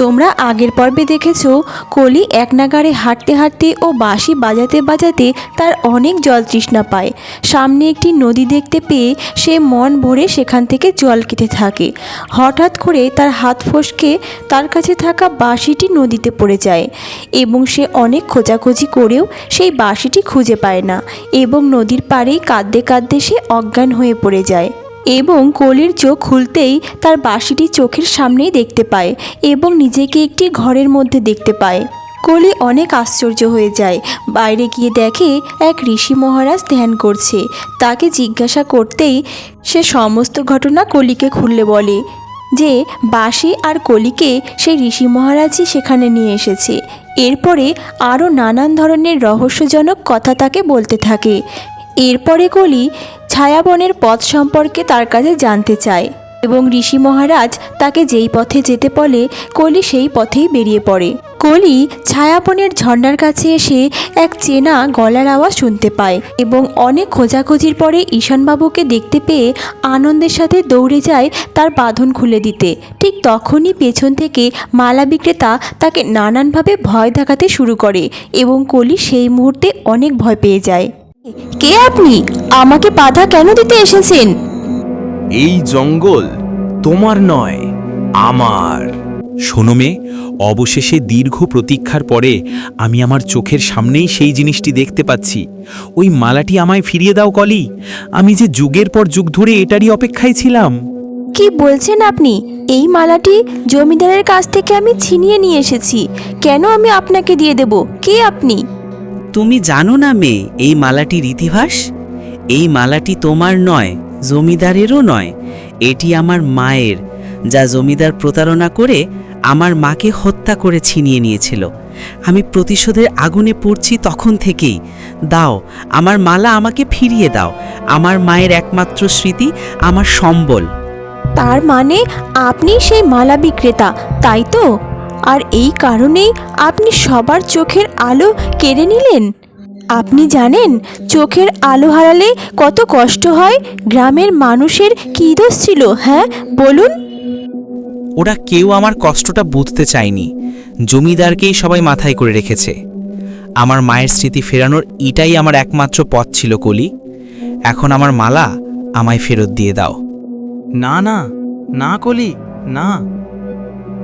তোমরা আগের পর্বে দেখেছ, কলি এক নাগারে হাঁটতে হাঁটতে ও বাঁশি বাজাতে বাজাতে তার অনেক জল তৃষ্ণা পায়। সামনে একটি নদী দেখতে পেয়ে সে মন ভরে সেখান থেকে জল খেতে থাকে। হঠাৎ করে তার হাত ফসকে তার কাছে থাকা বাঁশিটি নদীতে পড়ে যায় এবং সে অনেক খোঁজাখুঁজি করেও সেই বাঁশিটি খুঁজে পায় না এবং নদীর পাড়েই কাঁদতে কাঁদতে সে অজ্ঞান হয়ে পড়ে যায়। এবং কলির চোখ খুলতেই তার বাসিটি চোখের সামনেই দেখতে পায় এবং নিজেকে একটি ঘরের মধ্যে দেখতে পায়। কলি অনেক আশ্চর্য হয়ে যায়। বাইরে গিয়ে দেখে এক ঋষি মহারাজ ধ্যান করছে। তাকে জিজ্ঞাসা করতেই সে সমস্ত ঘটনা কলিকে খুললে বলে যে, বাঁশি আর কলিকে সেই ঋষি মহারাজই সেখানে নিয়ে এসেছে। এরপরে আরও নানান ধরনের রহস্যজনক কথা তাকে বলতে থাকে। এরপরে কলি ছায়াবনের পথ সম্পর্কে তার কাছে জানতে চায় এবং ঋষি মহারাজ তাকে যেই পথে যেতে বলে, কলি সেই পথেই বেরিয়ে পড়ে। কলি ছায়াবনের ঝর্ণার কাছে এসে এক চেনা গলার আওয়াজ শুনতে পায় এবং অনেক খোঁজাখুঁজির পরে ঈশানবাবুকে দেখতে পেয়ে আনন্দের সাথে দৌড়ে যায় তার বাঁধন খুলে দিতে। ঠিক তখনই পেছন থেকে মালা বিক্রেতা তাকে নানানভাবে ভয় দেখাতে শুরু করে এবং কলি সেই মুহূর্তে অনেক ভয় পেয়ে যায়। কে আপনি? আমাকে বাধা কেন দিতে এসেছেন? এই জঙ্গল তোমার নয় আমার। শোনো মে অবশেষে দীর্ঘ প্রতীক্ষার পরে আমি আমার চোখের সামনেই সেই জিনিসটি দেখতে পাচ্ছি। ওই মালাটি আমায় ফিরিয়ে দাও কলি। আমি যে যুগের পর যুগ ধরে এটারই অপেক্ষায় ছিলাম। কি বলছেন আপনি? এই মালাটি জমিদারের কাছ থেকে আমি ছিনিয়ে নিয়ে এসেছি। কেন আমি আপনাকে দিয়ে দেব? কে আপনি? তুমি জানো না মেয়ে এই মালাটির ইতিহাস? এই মালাটি তোমার নয়, জমিদারেরও নয়। এটি আমার মায়ের, যা জমিদার প্রতারণা করে আমার মাকে হত্যা করে ছিনিয়ে নিয়েছিল। আমি প্রতিশোধের আগুনে পড়ছি তখন থেকেই। দাও, আমার মালা আমাকে ফিরিয়ে দাও। আমার মায়ের একমাত্র স্মৃতি, আমার সম্বল। তার মানে আপনি সেই মালা বিক্রেতা, তাই তো? আর এই কারণেই আপনি সবার চোখের আলো কেড়ে নিলেন। আপনি জানেন চোখের আলো হারালে কত কষ্ট হয়? গ্রামের মানুষের কী দোষ ছিল হ্যাঁ? বলুন। ওরা কেউ আমার কষ্টটা বুঝতে চায়নি। জমিদারকেই সবাই মাথায় করে রেখেছে। আমার মায়ের স্মৃতি ফেরানোর এটাই আমার একমাত্র পথ ছিল কলি। এখন আমার মালা আমায় ফেরত দিয়ে দাও। না না না কলি না।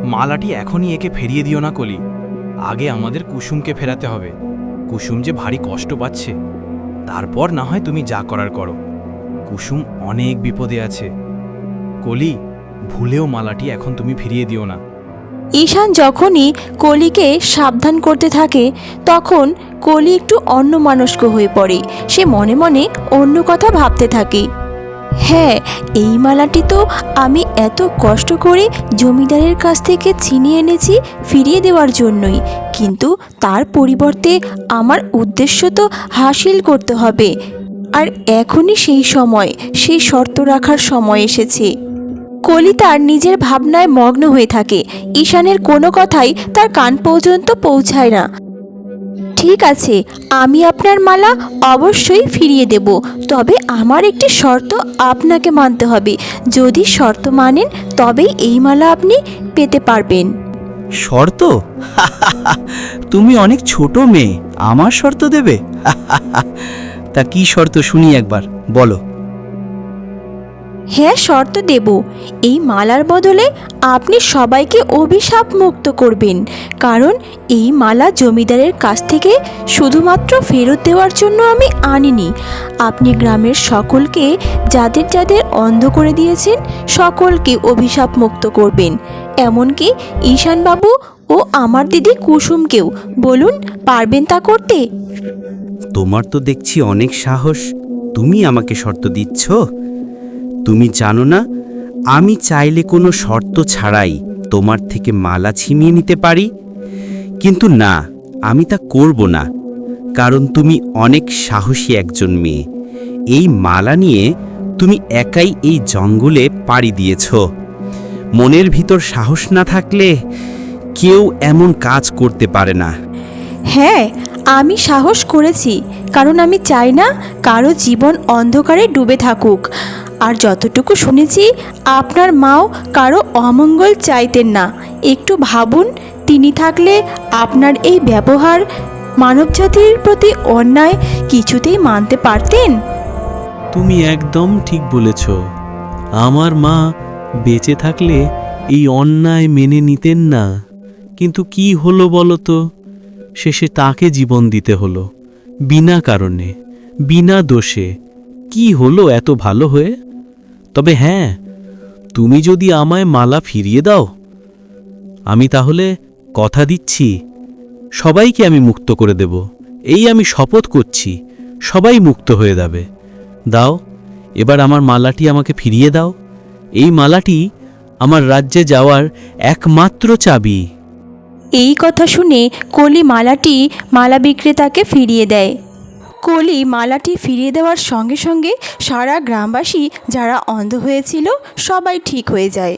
মালাটি এখনই একে ফেরিয়ে দিও না কলি। আগে আমাদের কুসুমকে ফেরাতে হবে। কুসুম যে ভারী কষ্ট পাচ্ছে, তারপর না হয় তুমি যা করার করো। কুসুম অনেক বিপদে আছে। কলি, ভুলেও মালাটি এখন তুমি ফিরিয়ে দিও না। ঈশান যখনই কলিকে সাবধান করতে থাকে, তখন কলি একটু অন্যমনস্ক হয়ে পড়ে। সে মনে মনে অন্য কথা ভাবতে থাকে। হ্যাঁ এই মালাটি তো আমি এত কষ্ট করে জমিদারের কাছ থেকে ছিনিয়ে এনেছি ফিরিয়ে দেওয়ার জন্যই। কিন্তু তার পরিবর্তে আমার উদ্দেশ্য তো হাসিল করতে হবে। আর এখনই সেই সময়, সেই শর্ত রাখার সময় এসেছে। কলি তার নিজের ভাবনায় মগ্ন হয়ে থাকে। ঈশানের কোনো কথাই তার কান পর্যন্ত পৌঁছায় না। ঠিক আছে, আমি আপনার মালা অবশ্যই ফিরিয়ে দেব। তবে আমার একটি শর্ত আপনাকে মানতে হবে। যদি শর্ত মানেন, তবেই এই মালা আপনি পেতে পারবেন। শর্ত? তুমি অনেক ছোট মেয়ে, আমার শর্ত দেবে? তা কি শর্ত শুনি একবার, বলো। হ্যাঁ শর্ত দেব। এই মালার বদলে আপনি সবাইকে অভিশাপ মুক্ত করবেন। কারণ এই মালা জমিদারের কাছ থেকে শুধুমাত্র ফেরত দেওয়ার জন্য আমি আনিনি। আপনি গ্রামের সকলকে যাদের যাদের অন্ধ করে দিয়েছেন, সকলকে অভিশাপ মুক্ত করবেন। এমনকি ঈশানবাবু ও আমার দিদি কুসুমকেও। বলুন, পারবেন তা করতে? তোমার তো দেখছি অনেক সাহস। তুমি আমাকে শর্ত দিচ্ছ? তুমি জানো না? আমি চাইলে কোনো শর্ত ছাড়াই তোমার থেকে মালা ছিনিয়ে নিতে পারি? কিন্তু না, আমি তা করব না, কারণ তুমি অনেক সাহসী একজন মেয়ে। এই মালা নিয়ে তুমি একাই এই জঙ্গলে পাড়ি দিয়েছ। মনের ভিতর সাহস না থাকলে কেউ এমন কাজ করতে পারে না। হ্যাঁ আমি সাহস করেছি, কারণ আমি চাই না কারও জীবন অন্ধকারে ডুবে থাকুক। আর যতটুকু শুনেছি, আপনার মাও কারও অমঙ্গল চাইতেন না। একটু ভাবুন, তিনি থাকলে আপনার এই ব্যবহার মানবজাতির প্রতি অন্যায় কিছুতেই মানতে পারতেন? তুমি একদম ঠিক বলেছ। আমার মা বেঁচে থাকলে এই অন্যায় মেনে নিতেন না। কিন্তু কি হলো বলো তো শেষে তাকে জীবন দিতে হলো। বিনা কারণে, বিনা দোষে। কি হলো এত ভালো হয়ে? তবে হ্যাঁ তুমি যদি আমায় মালা ফিরিয়ে দাও, আমি তাহলে কথা দিচ্ছি, সবাইকে আমি মুক্ত করে দেব। এই আমি শপথ করছি, সবাই মুক্ত হয়ে যাবে। দাও, এবার আমার মালাটি আমাকে ফিরিয়ে দাও। এই মালাটি আমার রাজ্যে যাওয়ার একমাত্র চাবি। এই কথা শুনে কলি মালাটি মালা বিক্রেতাকে ফিরিয়ে দেয়। কলি মালাটি ফিরিয়ে দেওয়ার সঙ্গে সঙ্গে সারা গ্রামবাসী যারা অন্ধ হয়েছিল, সবাই ঠিক হয়ে যায়।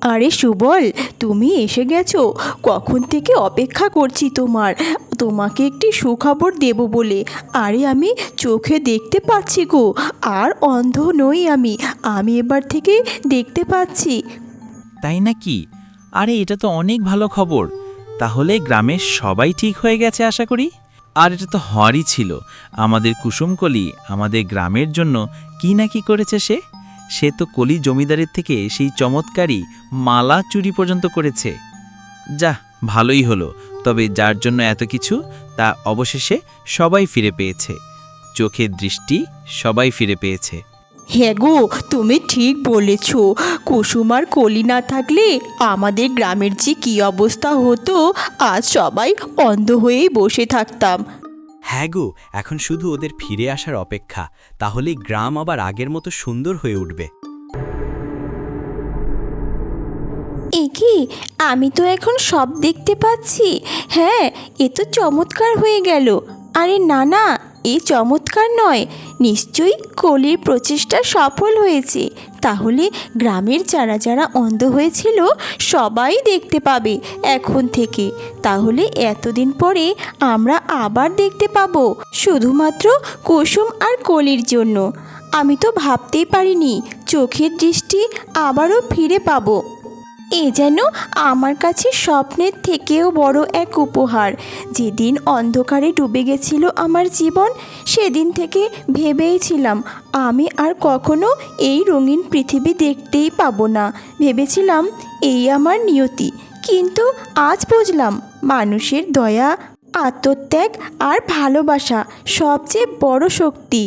আরে সুবল, তুমি এসে গেছো? কখন থেকে অপেক্ষা করছি তোমার? তোমাকে একটি সুখবর দেব বলে। আরে আমি চোখে দেখতে পাচ্ছি গো, আর অন্ধ নই আমি। আমি এবার থেকে দেখতে পাচ্ছি। তাই নাকি? আরে এটা তো অনেক ভালো খবর। তাহলে গ্রামের সবাই ঠিক হয়ে গেছে আশা করি? আর এটা তো হরই ছিল। আমাদের কুসুমকলি আমাদের গ্রামের জন্য কি না কি করেছে সে? সে তো কলি জমিদারের থেকে সেই চমৎকারী মালা চুরি পর্যন্ত করেছে। যা, ভালোই হলো। তবে যার জন্য এত কিছু, তা অবশেষে সবাই ফিরে পেয়েছে। চোখের দৃষ্টি সবাই ফিরে পেয়েছে। হ্যাঁ গো তুমি ঠিক বলেছ। কুসুম আর কলি না থাকলে আমাদের গ্রামের যে কী অবস্থা হতো আজ সবাই অন্ধ হয়েই বসে থাকতাম। হ্যাঁ গো এখন শুধু ওদের ফিরে আসার অপেক্ষা। তাহলেই গ্রাম আবার আগের মতো সুন্দর হয়ে উঠবে। এ কি? আমি তো এখন সব দেখতে পাচ্ছি। হ্যাঁ এ তো চমৎকার হয়ে গেল। আরে না না এ চমৎকার নয়। নিশ্চয়ই কলির প্রচেষ্টা সফল হয়েছে। তাহলে গ্রামের যারা যারা অন্ধ হয়েছিল, সবাই দেখতে পাবে এখন থেকে। তাহলে এতদিন পরে আমরা আবার দেখতে পাবো, শুধুমাত্র কুসুম আর কলির জন্য। আমি তো ভাবতেই পারিনি, চোখের দৃষ্টি আবারও ফিরে পাবো। এ যেন আমার কাছে স্বপ্নের থেকেও বড় এক উপহার। যেদিন অন্ধকারে ডুবে গেছিল আমার জীবন, সেদিন থেকে ভেবেইছিলাম আমি আর কখনো এই রঙিন পৃথিবী দেখতেই পাবো না। ভেবেছিলাম এই আমার নিয়তি, কিন্তু আজ বুঝলাম মানুষের দয়া, আত্মত্যাগ আর ভালোবাসা সবচেয়ে বড় শক্তি।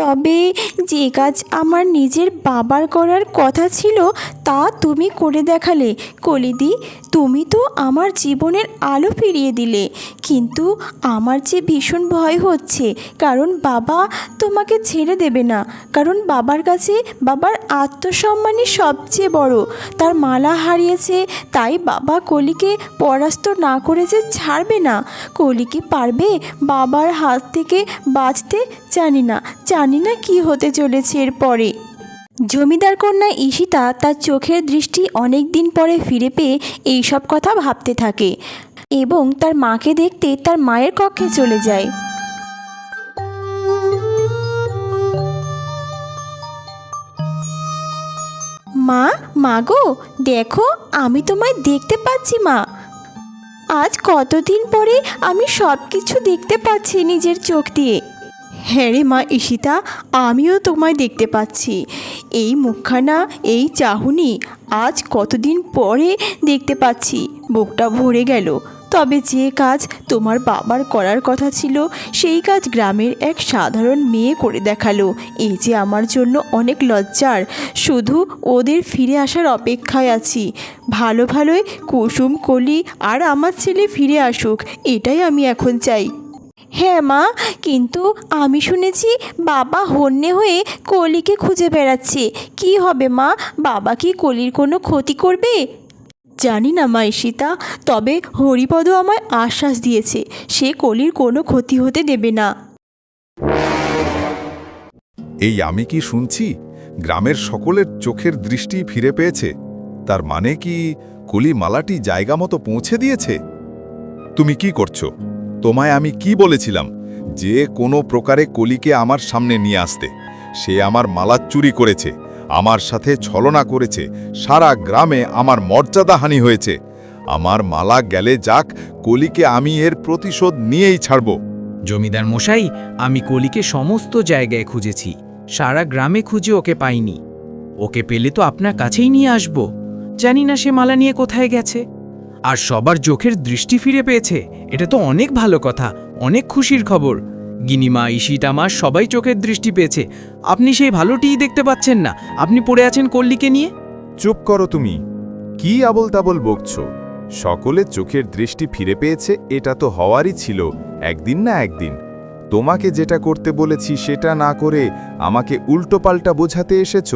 তবে যে কাজ আমার নিজের বাবার করার কথা ছিল, তা তুমি করে দেখালে। কলিদি, তুমি তো আমার জীবনের আলো ফিরিয়ে দিলে। কিন্তু আমার যে ভীষণ ভয় হচ্ছে, কারণ বাবা তোমাকে ছেড়ে দেবে না। কারণ বাবার কাছে বাবার আত্মসম্মানই সবচেয়ে বড়। তার মালা হারিয়েছে, তাই বাবা কলিকে পরাস্ত না করে যে ছাড়বে না। কলি কি পারবে বাবার হাত থেকে বাঁচতে? জানি না জানি না কি হতে চলেছে এরপরে। জমিদার কন্যা ঈশিতা তার চোখের দৃষ্টি অনেক দিন পরে ফিরে পেয়ে এইসব কথা ভাবতে থাকে এবং তার মাকে দেখতে তার মায়ের কক্ষে চলে যায়। মা মাগো দেখো, আমি তোমায় দেখতে পাচ্ছি, মা। আজ কতদিন পরে আমি সব কিছু দেখতে পাচ্ছি নিজের চোখ দিয়ে। হ্যাঁ রে মা ঈশিতা, আমিও তোমায় দেখতে পাচ্ছি। এই মুখখানা, এই চাহুনি আজ কতদিন পরে দেখতে পাচ্ছি? বুকটা ভরে গেল। তবে যে কাজ তোমার বাবার করার কথা ছিল, সেই কাজ গ্রামের এক সাধারণ মেয়ে করে দেখাল। এই যে আমার জন্য অনেক লজ্জার। শুধু ওদের ফিরে আসার অপেক্ষায় আছি। ভালো ভালোই কুসুম কলি আর আমার ছেলে ফিরে আসুক, এটাই আমি এখন চাই। হ্যাঁ মা, কিন্তু আমি শুনেছি বাবা হন্যে হয়ে কলিকে খুঁজে বেড়াচ্ছে। কি হবে মা, বাবা কি কলির কোনো ক্ষতি করবে? জানি না মা ঈশিতা, তবে হরিপদ আমায় আশ্বাস দিয়েছে, সে কলির কোনো ক্ষতি হতে দেবে না। এই আমি কি শুনছি? গ্রামের সকলের চোখের দৃষ্টি ফিরে পেয়েছে। তার মানে কি কলি মালাটি জায়গা মতো পৌঁছে দিয়েছে? তুমি কি করছ? তোমায় আমি কি বলেছিলাম? যে কোনো প্রকারে কলিকে আমার সামনে নিয়ে আসতে। সে আমার মালা চুরি করেছে, আমার সাথে ছলনা করেছে, সারা গ্রামে আমার মর্যাদাহানি হয়েছে। আমার মালা গেলে যাক, কলিকে আমি এর প্রতিশোধ নিয়েই ছাড়ব। জমিদার মশাই, আমি কলিকে সমস্ত জায়গায় খুঁজেছি। সারা গ্রামে খুঁজে ওকে পাইনি। ওকে পেলে তো আপনার কাছেই নিয়ে আসব। জানি না সে মালা নিয়ে কোথায় গেছে। আর সবার চোখের দৃষ্টি ফিরে পেয়েছে। এটা তো অনেক ভালো কথা, অনেক খুশির খবর। গিনিমা ইসিটামা সবাই চোখের দৃষ্টি পেয়েছে। আপনি সেই ভালোটিই দেখতে পাচ্ছেন না। আপনি পড়ে আছেন কল্লিকে নিয়ে? চুপ করো তুমি। কি আবল তাবল বকছ? সকলে চোখের দৃষ্টি ফিরে পেয়েছে, এটা তো হওয়ারই ছিল, একদিন না একদিন। তোমাকে যেটা করতে বলেছি, সেটা না করে আমাকে উল্টোপাল্টা বোঝাতে এসেছ?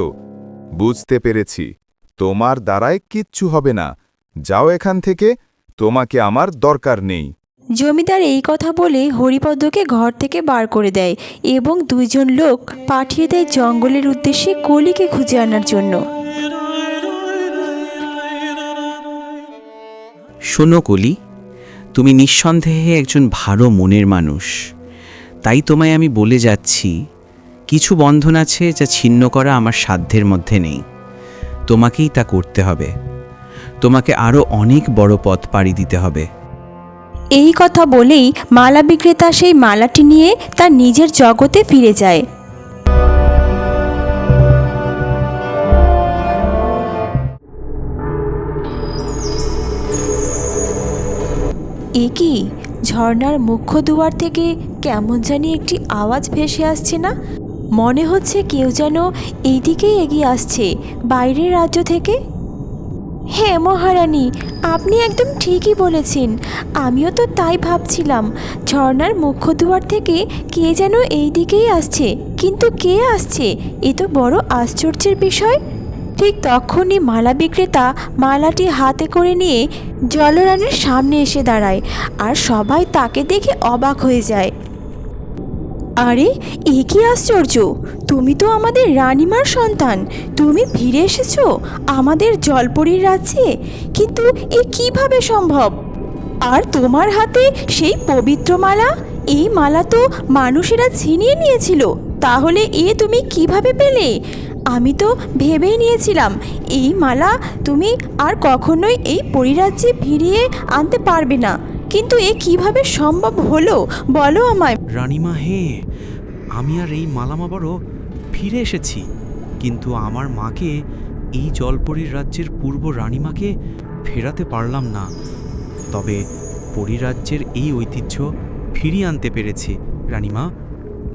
বুঝতে পেরেছি। তোমার দ্বারায় কিচ্ছু হবে না। যাও এখান থেকে, তোমাকে আমার দরকার নেই। জমিদার এই কথা বলে হরিপদকে ঘর থেকে বার করে দেয় এবং দুইজন লোক পাঠিয়ে দেয় জঙ্গলের উদ্দেশ্যে কলিকে খুঁজে আনার জন্য। শোনো কলি, তুমি নিঃসন্দেহে একজন ভালো মনের মানুষ। তাই তোমায় আমি বলে যাচ্ছি, কিছু বন্ধন আছে যা ছিন্ন করা আমার সাধ্যের মধ্যে নেই। তোমাকেই তা করতে হবে। তোমাকে আরও অনেক বড় পথ পাড়ি দিতে হবে। এই কথা বলেই মালা বিক্রেতা সেই মালাটি নিয়ে তার নিজের জগতে ফিরে যায়। এ কি? ঝর্ণার মুখ্য দুয়ার থেকে কেমন জানি একটি আওয়াজ ভেসে আসছে না? মনে হচ্ছে কেউ যেন এইদিকেই এগিয়ে আসছে, বাইরের রাজ্য থেকে। হ্যাঁ মহারানী, আপনি একদম ঠিকই বলেছেন। আমিও তো তাই ভাবছিলাম, ঝর্ণার মুখ্য দুয়ার থেকে কে যেন এই দিকেই আসছে। কিন্তু কে আসছে? এ তো বড় আশ্চর্যের বিষয়। ঠিক তখনই মালা বিক্রেতা মালাটি হাতে করে নিয়ে জলরানের সামনে এসে দাঁড়ায়, আর সবাই তাকে দেখে অবাক হয়ে যায়। আরে, এ কি আশ্চর্য? তুমি তো আমাদের রানিমার সন্তান। তুমি ফিরে এসেছ আমাদের জলপরীর রাজ্যে। কিন্তু এ কীভাবে সম্ভব? আর তোমার হাতে সেই পবিত্র মালা? এই মালা তো মানুষেরা ছিনিয়ে নিয়েছিল। তাহলে এ তুমি কীভাবে পেলে? আমি তো ভেবেই নিয়েছিলাম, এই মালা তুমি আর কখনোই এই পরিরাজ্যে ফিরিয়ে আনতে পারবে না। কিন্তু এ কীভাবে সম্ভব হলো? বলো আমায়। রানীমা, হে, আমি আর এই মালামাবারও ফিরে এসেছি। কিন্তু আমার মাকে, এই জলপরীর রাজ্যের পূর্ব রানীমাকে ফেরাতে পারলাম না। তবে পরিরাজ্যের এই ঐতিহ্য ফিরিয়ে আনতে পেরেছি, রানীমা।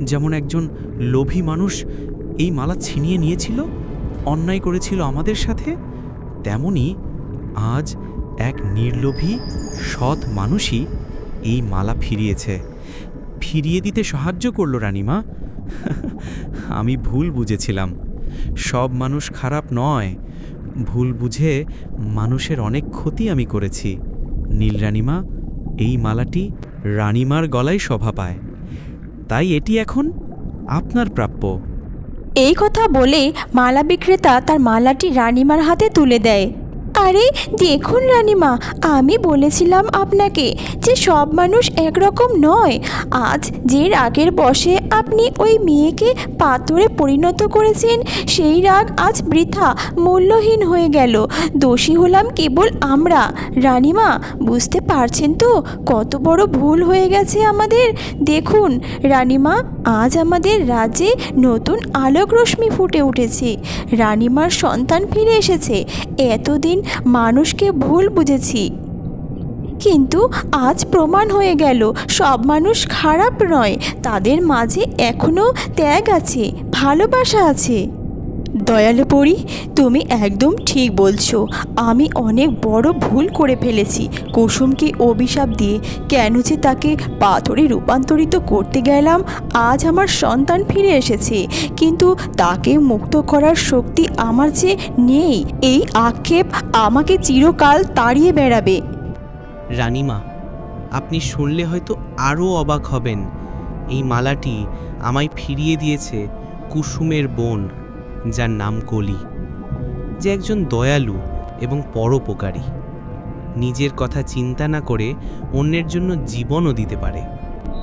যেমন একজন লোভী মানুষ এই মালা ছিনিয়ে নিয়েছিল, অন্যায় করেছিল আমাদের সাথে, তেমনি আজ এক নির্লোভী, সৎ মানুষই এই মালা ফিরিয়েছে। ফিরিয়ে দিতে সাহায্য করল রানীমা। আমি ভুল বুঝেছিলাম। সব মানুষ খারাপ নয়। ভুল বুঝে মানুষের অনেক ক্ষতি আমি করেছি। নীল রানীমা, এই মালাটি রানীমার গলায় শোভা পায়। তাই এটি এখন আপনার প্রাপ্য। এই কথা বলে মালা বিক্রেতা তার মালাটি রানীমার হাতে তুলে দেয়। আরে, দেখুন রানীমা, আমি বলেছিলাম আপনাকে যে সব মানুষ একরকম নয়। আজ যে রাগের বশে আপনি ওই মেয়েকে পাথরে পরিণত করেছেন, সেই রাগ আজ বৃথা, মূল্যহীন হয়ে গেল। দোষী হলাম কেবল আমরা। রানীমা, বুঝতে পারছেন তো কত বড় ভুল হয়ে গেছে আমাদের? দেখুন রানীমা, আজ আমাদের রাজ্যে নতুন আলোক রশ্মি ফুটে উঠেছে। রানীমার সন্তান ফিরে এসেছে। এতদিন মানুষকে ভুল বুঝেছি। কিন্তু আজ প্রমাণ হয়ে গেল, সব মানুষ খারাপ নয়, তাদের মাঝে এখনও ত্যাগ আছে, ভালোবাসা আছে। দয়ালু পড়ি তুমি একদম ঠিক বলছো। আমি অনেক বড় ভুল করে ফেলেছি। কুসুমকে অভিশাপ দিয়ে কেন যে তাকে পাথরে রূপান্তরিত করতে গেলাম, আজ আমার সন্তান ফিরে এসেছে। কিন্তু তাকে মুক্ত করার শক্তি আমার যে নেই, এই আক্ষেপ আমাকে চিরকাল তাড়িয়ে বেড়াবে। রানীমা, আপনি শুনলে হয়তো আরও অবাক হবেন। এই মালাটি আমায় ফিরিয়ে দিয়েছে কুসুমের বোন। যার নাম কলি, যে একজন দয়ালু এবং পরোপকারী। নিজের কথা চিন্তা না করে অন্যের জন্য জীবনও দিতে পারে।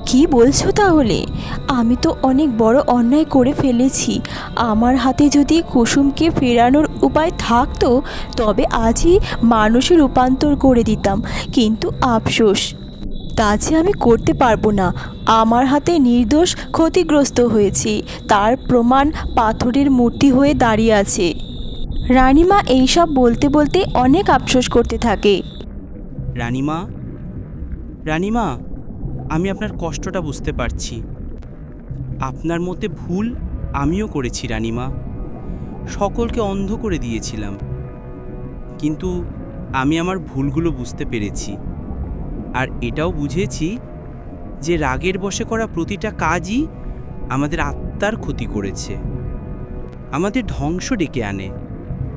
কি বলছো তাহলে? আমি তো অনেক বড় অন্যায় করে ফেলেছি। আমার হাতে যদি কুসুমকে ফেরানোর উপায় থাকতো, তবে আজই মানুষের রূপান্তর করে দিতাম। কিন্তু আফসোস তা যে আমি করতে পারব না। আমার হাতে নির্দোষ ক্ষতিগ্রস্ত হয়েছি। তার প্রমাণ পাথরের মূর্তি হয়ে দাঁড়িয়ে আছে। রানীমা এইসব বলতে বলতে অনেক আফসোস করতে থাকে। রানীমা? রানীমা, আমি আপনার কষ্টটা বুঝতে পারছি। আপনার মতে ভুল আমিও করেছি, রানিমা। সকলকে অন্ধ করে দিয়েছিলাম। কিন্তু আমি আমার ভুলগুলো বুঝতে পেরেছি। আর এটাও বুঝেছি যে রাগের বশে করা প্রতিটা কাজই আমাদের আত্মার ক্ষতি করেছে। আমাদের ধ্বংস ডেকে আনে।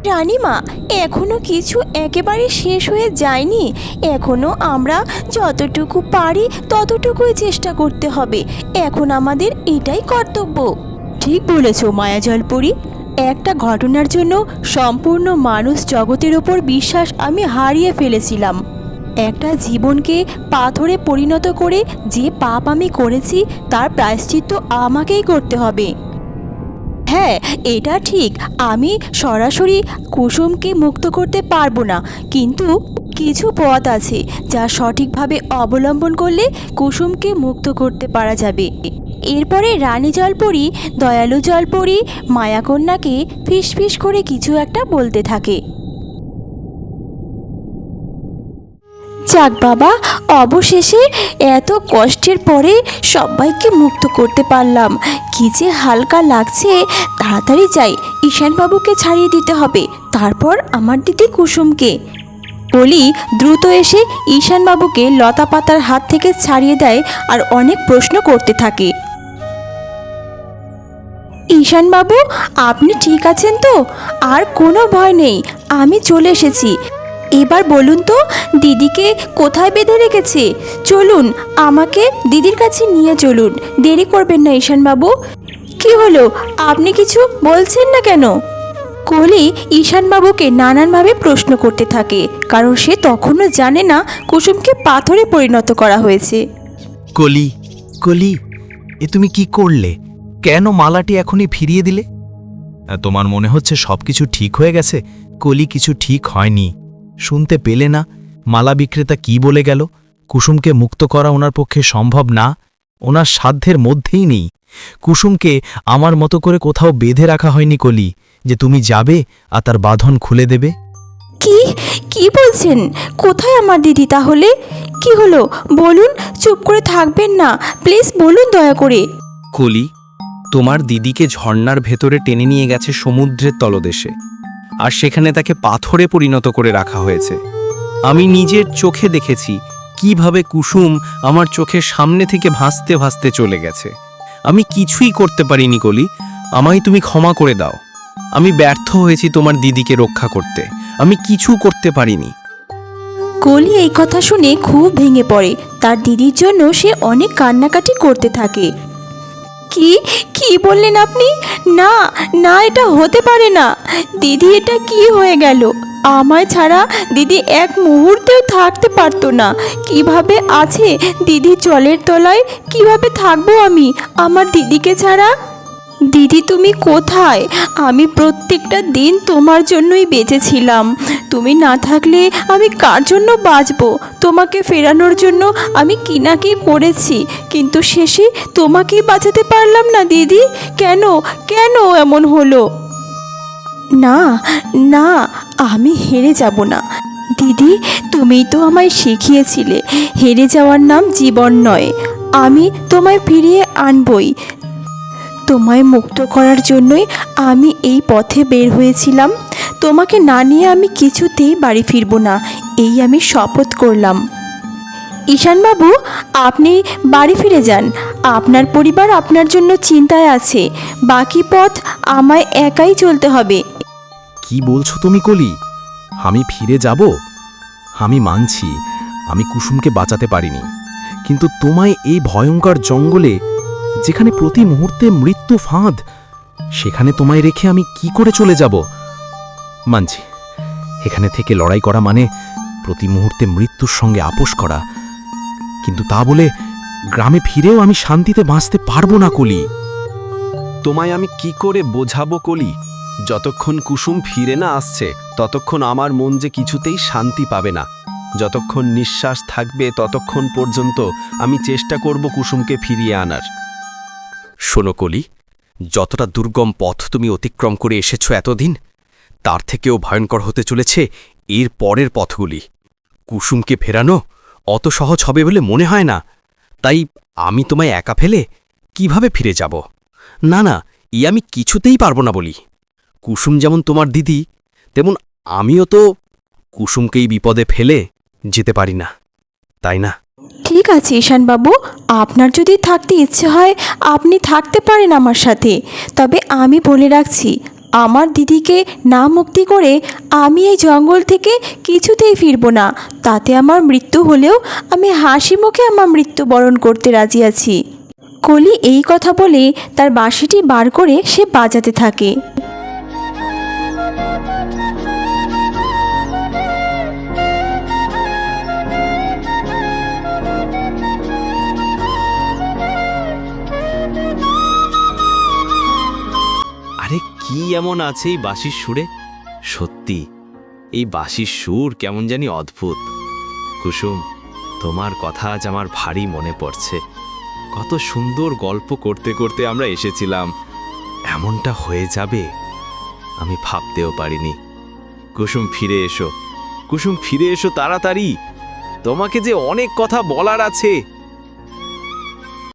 রানীমা এখনও কিছু একেবারে শেষ হয়ে যায়নি। এখনও আমরা যতটুকু পারি ততটুকুই চেষ্টা করতে হবে। এখন আমাদের এটাই কর্তব্য। ঠিক বলেছ মায়া জলপুরি। একটা ঘটনার জন্য সম্পূর্ণ মানুষ জগতের ওপর বিশ্বাস আমি হারিয়ে ফেলেছিলাম। একটা জীবনকে পাথরে পরিণত করে যে পাপ আমি করেছি, তার প্রায়শ্চিত্ত আমাকেই করতে হবে। হ্যাঁ এটা ঠিক, আমি সরাসরি কুসুমকে মুক্ত করতে পারব না, কিন্তু কিছু পথ আছে যা সঠিকভাবে অবলম্বন করলে কুসুমকে মুক্ত করতে পারা যাবে। এরপরে রানী জলপরি, দয়ালু জলপরি, মায়াকন্যাকে ফিসফিস করে কিছু একটা বলতে থাকে। যাক বাবা, অবশেষে এত কষ্টের পরে সবাইকে মুক্ত করতে পারলাম। কি যে হালকা লাগছে, তাড়াতাড়ি যাই, ঈশানবাবুকে ছাড়িয়ে দিতে হবে। তারপর আমার দিদি কুসুমকে। বলি দ্রুত এসে ঈশানবাবুকে লতা পাতার হাত থেকে ছাড়িয়ে দেয় আর অনেক প্রশ্ন করতে থাকে। ঈশানবাবু, আপনি ঠিক আছেন তো? আর কোনো ভয় নেই, আমি চলে এসেছি। এবার বলুন তো, দিদিকে কোথায় বেঁধে রেখেছে? চলুন, আমাকে দিদির কাছে নিয়ে চলুন। দেরি করবেন না ঈশানবাবু। কি হলো? আপনি কিছু বলছেন না কেন? কলি ঈশানবাবুকে নানানভাবে প্রশ্ন করতে থাকে, কারণ সে তখনও জানে না কুসুমকে পাথরে পরিণত করা হয়েছে। কলি কলি, এ তুমি কি করলে? কেন মালাটি এখনই ফিরিয়ে দিলে? তোমার মনে হচ্ছে সবকিছু ঠিক হয়ে গেছে? কলি কিছু ঠিক হয়নি। শুনতে পেলে না মালা বিক্রেতা কি বলে গেল? কুসুমকে মুক্ত করা ওনার পক্ষে সম্ভব না। ওনার সাধ্যের মধ্যেই নেই। কুসুমকে আমার মতো করে কোথাও বেঁধে রাখা হয়নি কলি যে তুমি যাবে আর তার বাঁধন খুলে দেবে। কি? কি বলছেন? কোথায় আমার দিদি তাহলে? কি হলো? বলুন চুপ করে থাকবেন না। প্লিজ বলুন দয়া করে। কলি তোমার দিদিকে ঝর্ণার ভেতরে টেনে নিয়ে গেছে সমুদ্রের তলদেশে। আর সেখানে তাকে পাথরে পরিণত করে রাখা হয়েছে। আমি নিজের চোখে দেখেছি কীভাবে কুসুম আমার চোখের সামনে থেকে ভাসতে ভাসতে চলে গেছে। আমি কিছুই করতে পারিনি কলি, আমায় তুমি ক্ষমা করে দাও। আমি ব্যর্থ হয়েছি তোমার দিদিকে রক্ষা করতে, আমি কিছু করতে পারিনি। কলি এই কথা শুনে খুব ভেঙে পড়ে। তার দিদির জন্য সে অনেক কান্নাকাটি করতে থাকে। কি? কি বললেন আপনি? না না, এটা হতে পারে না। দিদি, এটা কি হয়ে গেল? আমায় ছাড়া দিদি এক মুহূর্তেও থাকতে পারতো না। কীভাবে আছে দিদি জলের তলায়? কীভাবে থাকব আমি? আমার দিদিকে ছাড়া দিদি তুমি কোথায়? আমি প্রত্যেকটা দিন তোমার জন্যই বেঁচেছিলাম। তুমি না থাকলে আমি কার জন্য বাঁচবো? তোমাকে ফেরানোর জন্য আমি কি না কি করেছি? কিন্তু শেষে তোমাকেই বাঁচাতে পারলাম না দিদি। কেন? কেন এমন হলো? না না, আমি হেরে যাব না। দিদি তুমি তো আমায় শিখিয়েছিলে। হেরে যাওয়ার নাম জীবন নয়। আমি তোমায় ফিরিয়ে আনবই। তোমায় মুক্ত করার জন্যই আমি এই পথে বের হয়েছিলাম। তোমাকে না নিয়ে আমি কিছুতেই বাড়ি ফিরবো না, এই আমি শপথ করলাম। ঈশানবাবু, আপনি বাড়ি ফিরে যান। আপনার পরিবার আপনার জন্য চিন্তায় আছে। বাকি পথ আমায় একাই চলতে হবে। কি বলছো তুমি কলি? আমি ফিরে যাব? আমি মানছি, আমি কুসুমকে বাঁচাতে পারিনি। কিন্তু তোমায় এই ভয়ঙ্কর জঙ্গলে যেখানে প্রতি মুহূর্তে মৃত্যু ফাঁদ, সেখানে তোমায় রেখে আমি কি করে চলে যাব? মানছি, এখানে থেকে লড়াই করা মানে প্রতি মুহূর্তে মৃত্যুর সঙ্গে আপোষ করা। কিন্তু তা বলে গ্রামে ফিরেও আমি শান্তিতে বাঁচতে পারব না কলি। তোমায় আমি কি করে বোঝাবো কলি? যতক্ষণ কুসুম ফিরে না আসছে, ততক্ষণ আমার মন যে কিছুতেই শান্তি পাবে না। যতক্ষণ নিঃশ্বাস থাকবে, ততক্ষণ পর্যন্ত আমি চেষ্টা করব কুসুমকে ফিরিয়ে আনার। শোনো কলি, যতটা দুর্গম পথ তুমি অতিক্রম করে এসেছ এতদিন, তার থেকেও ভয়ঙ্কর হতে চলেছে এর পরের পথগুলি। কুসুমকে ফেরানো অত সহজ হবে বলে মনে হয় না। তাই আমি তোমায় একা ফেলে কীভাবে ফিরে যাব? না না ই আমি কিছুতেই পারব না বলি। কুসুম যেমন তোমার দিদি, তেমন আমিও তো কুসুমকেই বিপদে ফেলে যেতে পারি না। তাই না? ঠিক আছে ঈশানবাবু আপনার যদি থাকতে ইচ্ছে হয়, আপনি থাকতে পারেন আমার সাথে। তবে আমি বলে রাখছি, আমার দিদিকে না মুক্তি করে আমি এই জঙ্গল থেকে কিছুতেই ফিরব না। তাতে আমার মৃত্যু হলেও আমি হাসি মুখে আমার মৃত্যুবরণ করতে রাজি আছি। কলি এই কথা বলে তার বাঁশিটি বার করে সে বাজাতে থাকে। কি এমন আছে এই বাঁশির সুরে? সত্যি, এই বাঁশির সুর কেমন জানি অদ্ভুত। কুসুম, তোমার কথা আজ আমার ভারী মনে পড়ছে। কত সুন্দর গল্প করতে করতে আমরা এসেছিলাম। এমনটা হয়ে যাবে? আমি ভাবতেও পারিনি। কুসুম, ফিরে এসো। কুসুম, ফিরে এসো তাড়াতাড়ি। তোমাকে যে অনেক কথা বলার আছে।